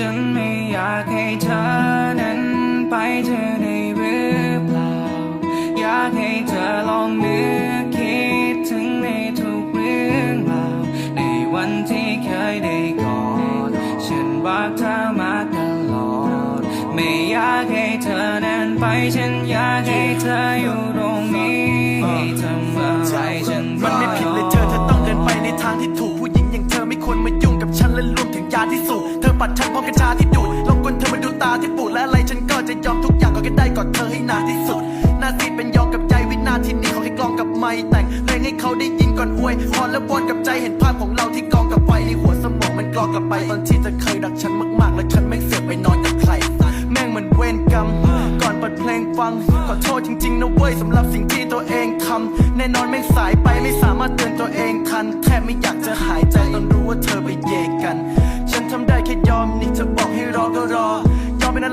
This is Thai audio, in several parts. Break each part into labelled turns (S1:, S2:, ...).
S1: ฉันไม่อยากให้เธอนั้นไปเธอได้หรือเปล่า อยากให้เธอลองนึกคิดถึงในทุกเรื่องราวในวันที่เคยได้กอดฉันบอกเธอมาตลอด ไม่อยากให้เธอนั้นไปฉันอยากให้เธออยู่ตรงนี้ให้ทำอะไรฉัน
S2: มันไม่ผิดเลยเธอเธอต้องเดินไปในทางที่ถูก จะยอมทุกอย่างก็แค่ได้กอดเธอให้นานที่สุดหน้าซีดเป็นยอมกับใจวินาทีนี้ขอให้กลองกับไม่แต่งเพลงให้เขาได้ยินก่อนอวยพรและวอนกับใจเห็นภาพของเราที่กองกับไฟในหัวสมองมันกรอกกลับไปตอนที่เธอเคยรักฉันมากๆ และฉันไม่เสือกไปนอนกับใครแม่งเหมือนเวรกรรมก่อนเปิดเพลงฟังขอโทษจริงๆนะเว้ยสำหรับสิ่งที่ตัวเองทำแน่นอนแม่งสายไปไม่สามารถเตือนตัวเองทันแทบไม่อยากจะหายใจตอนรู้ว่าเธอไปเยกกัน ฉันทำ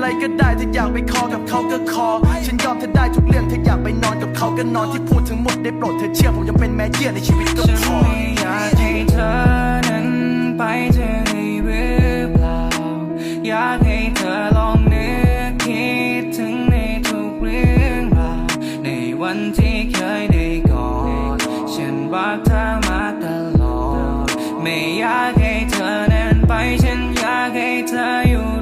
S2: อะไรก็ได้ถ้าอยากไปคอกับเขาก็คอ ฉันยอมเธอได้ทุกเรื่องถ้าอยากไปนอนกับเขาก็นอนที่พูดทั้งหมดได้โปรดเธอเชื่อผมยังเป็นแม่เยี่ยในชีวิตก็
S1: ฉัน
S2: พอ
S1: ไม่อยากให้เธอนั้นไปเธอได้หรือเปล่า อยากให้เธอลองนึกคิดถึงในทุกเรื่องราวในวันที่เคยได้กอดฉันบอกเธอมาตลอด ไม่อยากให้เธอนั้นไปฉันอยากให้เธออยู่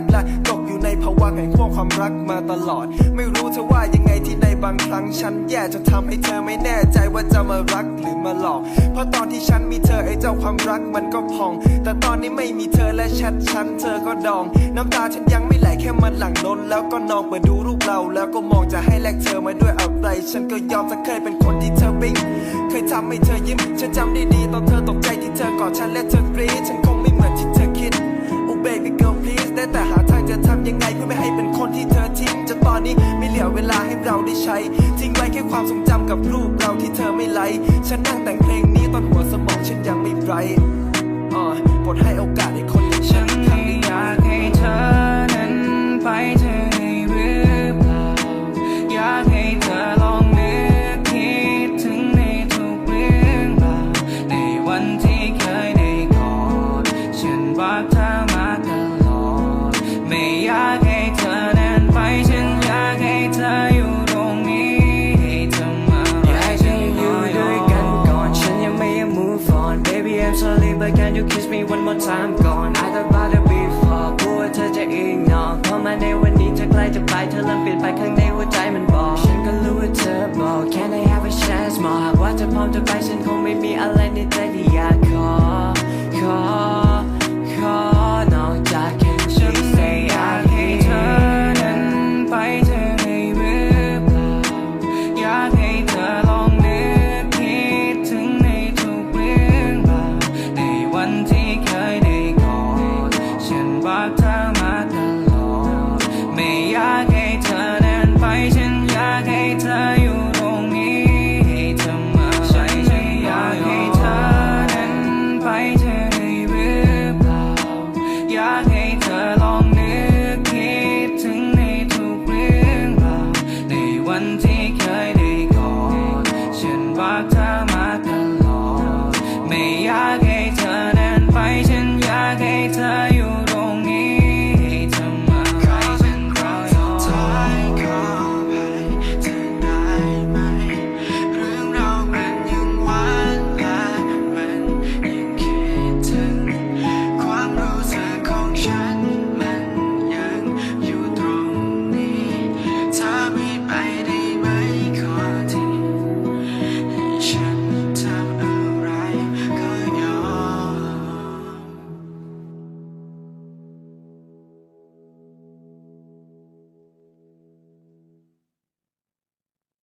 S1: ก
S2: และตกอยู่ในภาวะแห่งขั้วความรักมาตลอด ไม่รู้เธอว่ายังไงที่ในบางครั้งฉันแย่จนทำให้เธอไม่แน่ใจว่าจะมารักหรือมาหลอก เพราะตอนที่ฉันมีเธอไอ้เจ้าความรักมันก็พอง แต่ตอนนี้ไม่มีเธอและแชทฉันเธอก็ดอง น้ำตาฉันยังไม่ไหลแค่มันหลั่งล้นแล้วก็นองเปิดดูรูปเรา แล้วก็มองจะให้แลกเธอมาด้วยอะไร ฉันก็ยอมถ้าเคยเป็นคนที่เธอปิ๊งเคยทำให้เธอยิ้มฉันจำได้ดีตอนเธอตกใจที่เธอกอดฉันและเธอกรีดฉันคงไม่เหมือนที่เธอคิด Oh baby girl ได้แต่หาทางจะทำยังไงเพื่อไม่ให้เป็นคนที่เธอทิ้งจนตอนนี้ไม่เหลือเวลาให้เราได้ใช้ ทิ้งไว้แค่ความทรงจำกับรูปเราที่เธอไม่ไลค์ฉันนั่งแต่งเพลงนี้ตอนหัวสมองฉันยังไม่ไบรท์อ่าโปลดให้โอกาสให้คน
S3: you kiss me one more time ก่อน I thought about it before กลัวเธอจะ ignore พอมาในวันนี้เธอใกล้จะไปเธอเริ่มเปลี่ยนไปข้างในหัวใจมันบอก ฉันก็รู้ว่าเธอบอก Can I have a chance more หากว่าเธอพร้อมจะไปฉันคงไม่มีอะไรในใจที่อยากขอขอ